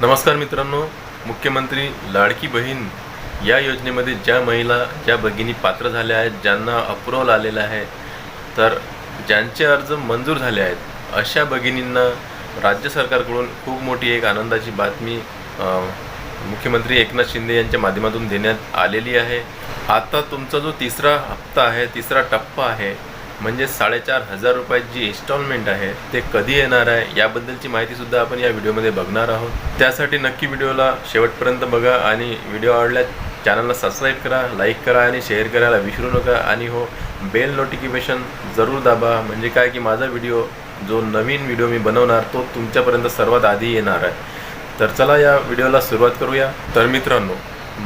नमस्कार मित्रांनो मुख्यमंत्री लाडकी बहीण या योजनेमध्ये ज्या महिला ज्या भगिनी पात्र झाल्या आहेत ज्यांना अप्रुव्हल आलेलं आहे तर ज्यांचे अर्ज मंजूर झाले आहेत अशा भगिनींना राज्य सरकारकडून खूप मोठी एक आनंदाची बातमी मुख्यमंत्री एकनाथ शिंदे यांच्या माध्यमातून देण्यात आलेली आहे. आता तुमचा जो तिसरा हप्ता आहे तिसरा टप्पा आहे म्हणजे साडेचार हजार रुपयाची जी इन्स्टॉलमेंट आहे ते कधी येणार आहे याबद्दलची माहितीसुद्धा आपण या व्हिडिओमध्ये बघणार आहोत. त्यासाठी नक्की व्हिडिओला शेवटपर्यंत बघा आणि व्हिडिओ आवडल्यास चॅनलला सबस्क्राईब करा लाईक करा आणि शेअर करायला विसरू नका. आणि हो बेल नोटिफिकेशन जरूर दाबा. म्हणजे काय की माझा व्हिडिओ जो नवीन व्हिडिओ मी बनवणार तो तुमच्यापर्यंत सर्वात आधी येणार आहे. तर चला या व्हिडिओला सुरुवात करूया. तर मित्रांनो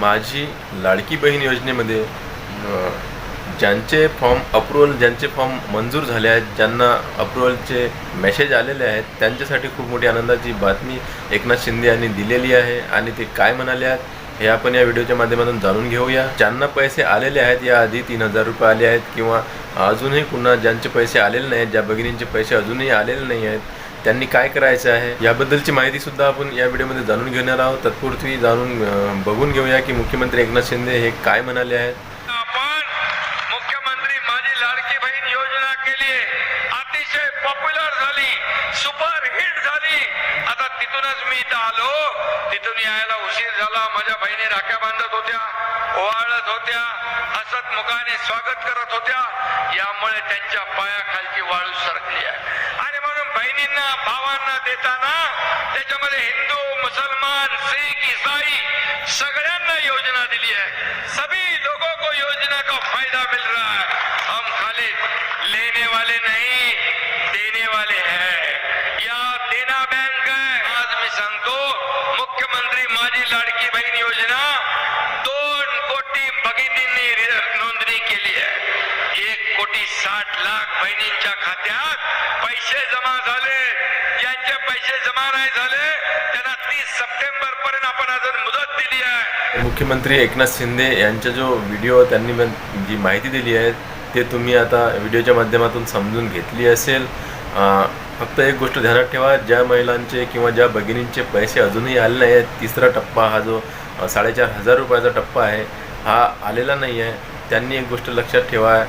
माझी लाडकी बहीण योजनेमध्ये ज्यांचे फॉर्म अप्रुवल ज्यांचे फॉर्म मंजूर झाले आहेत ज्यांना अप्रुवलचे मेसेज आलेले आहेत त्यांच्यासाठी खूप मोठी आनंदाची बातमी एकनाथ शिंदे यांनी दिलेली आहे. आणि ते काय म्हणाले आहेत हे आपण या व्हिडिओच्या माध्यमातून जाणून घेऊया. ज्यांना पैसे आलेले आहेत या आधी तीन हजार रुपये आले आहेत किंवा अजूनही पुन्हा ज्यांचे पैसे आलेले नाहीत ज्या भगिनींचे पैसे अजूनही आलेले नाही आहेत त्यांनी काय करायचं आहे? याबद्दलची माहिती सुद्धा आपण या व्हिडिओमध्ये जाणून घेणार आहोत. तत्पूर्वी जाणून बघून घेऊया की मुख्यमंत्री एकनाथ शिंदे हे काय म्हणाले आहेत. आणि माझी लाडकी बहीण योजना केली. अतिशय पॉप्युलर झाली. सुपर हिट झाली. आता तिथूनच मी इथं आलो. तिथून यायला उशीर झाला. माझ्या बहिणी राख्या बांधत होत्या ओवाळत होत्या हसत मुखाने स्वागत करत होत्या. यामुळे त्यांच्या पायाखालची वाळू सरकली आहे. आणि म्हणून बहिणींना भावांना देताना त्याच्यामध्ये हिंदू मुसलमान सिख ईसाई सगळ्यांना योजना दिली आहे. सभी लोगों को योजना का फायदा मिल रहा है? हम खाली लेने वाले नहीं देने वाले हैं। या देना बैंक है। आज मी सांगतो मुख्यमंत्री माझी लाडकी बहीण योजना दोन कोटी भगिनींनी नोंदणी केली आहे एक कोटी साठ लाख बहिणींच्या खात्यात पैसे जमा झाले ज्यांचे पैसे जमा नाही झाले त्यांना तीस सप्टेंबर पर्यंत आपण अजून मुदत दिली आहे. मुख्यमंत्री एकनाथ शिंदे यांचा जो व्हिडिओ त्यांनी जी माहिती दिली आहे ते तुम्ही आता व्हिडिओच्या माध्यमातून समजून घेतली असेल. फक्त एक गोष्ट ध्यानात ठेवा ज्या महिलांचे किंवा ज्या भगिनींचे पैसे अजूनही आले नाही आहेत तिसरा टप्पा हा जो साडेचार हजार रुपयाचा टप्पा आहे हा आलेला नाही आहे. त्यांनी एक गोष्ट लक्षात ठेवा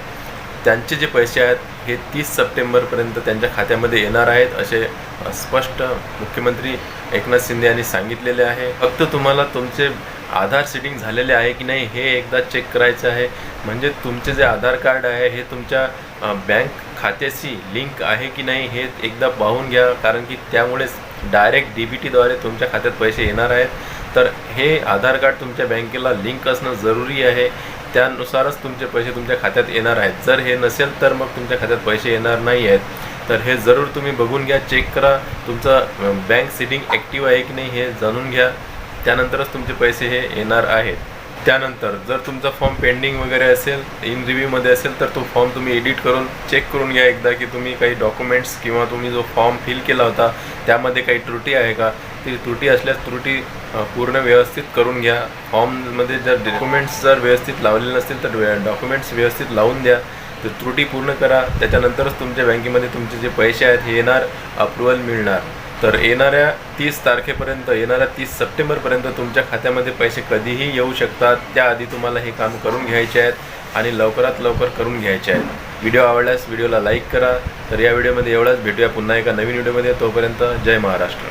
त्यांचे जे पैसे आहेत हे तीस सप्टेंबरपर्यंत त्यांच्या खात्यामध्ये येणार आहेत असे स्पष्ट मुख्यमंत्री एकनाथ शिंदे यांनी सांगितलेले आहे. फक्त तुम्हाला तुमचे आधार सेटिंग झालेले आहे की नाही हे एकदा चेक करायचं आहे. म्हणजे तुमचे जे आधार कार्ड आहे हे तुमच्या बँक खात्याशी लिंक आहे की नाही हे एकदा पाहून घ्या. कारण की त्यामुळेच डायरेक्ट डी बी टीद्वारे तुमच्या खात्यात पैसे येणार आहेत. तर हे आधार कार्ड तुमच्या बँकेला लिंक असणं जरुरी आहे. त्यानुसारच तुमचे पैसे तुमच्या खात्यात येणार आहेत. जर हे नसेल तर मग तुमच्या खात्यात पैसे येणार नाही आहेत. तर हे जरूर तुम्ही बघून घ्या चेक करा. तुमचं बँक सिटिंग ॲक्टिव्ह आहे की नाही हे जाणून घ्या. त्यानंतरच तुमचे पैसे हे येणार आहेत. त्यानंतर जर तुमचा फॉर्म पेंडिंग वगैरे असेल इन रिव्ह्यूमध्ये असेल तर तो फॉर्म तुम्ही एडिट करून चेक करून घ्या एकदा की तुम्ही काही डॉक्युमेंट्स किंवा तुम्ही जो फॉर्म फिल केला होता त्यामध्ये काही त्रुटी आहे का? ती त्रुटी असल्यास त्रुटी पूर्ण व्यवस्थित करून घ्या. फॉर्ममध्ये जर डॉक्युमेंट्स जर व्यवस्थित लावलेले नसतील तर डॉक्युमेंट्स व्यवस्थित लावून द्या. तर त्रुटी पूर्ण करा. त्याच्यानंतरच तुमच्या बँकेमध्ये तुमचे जे पैसे आहेत हे येणार अप्रुव्हल मिळणार. तर येणाऱ्या तीस तारखेपर्यंत येणाऱ्या तीस सप्टेंबरपर्यंत तुमच्या खात्यामध्ये पैसे कधीही येऊ शकतात. त्याआधी तुम्हाला हे काम करून घ्यायचे आहेत आणि लवकरात लवकर करून घ्यायचे आहेत. व्हिडिओ आवडल्यास व्हिडिओला लाईक करा. तर या व्हिडिओमध्ये एवढाच. भेटूया पुन्हा एका नवीन व्हिडिओमध्ये. तोपर्यंत जय महाराष्ट्र.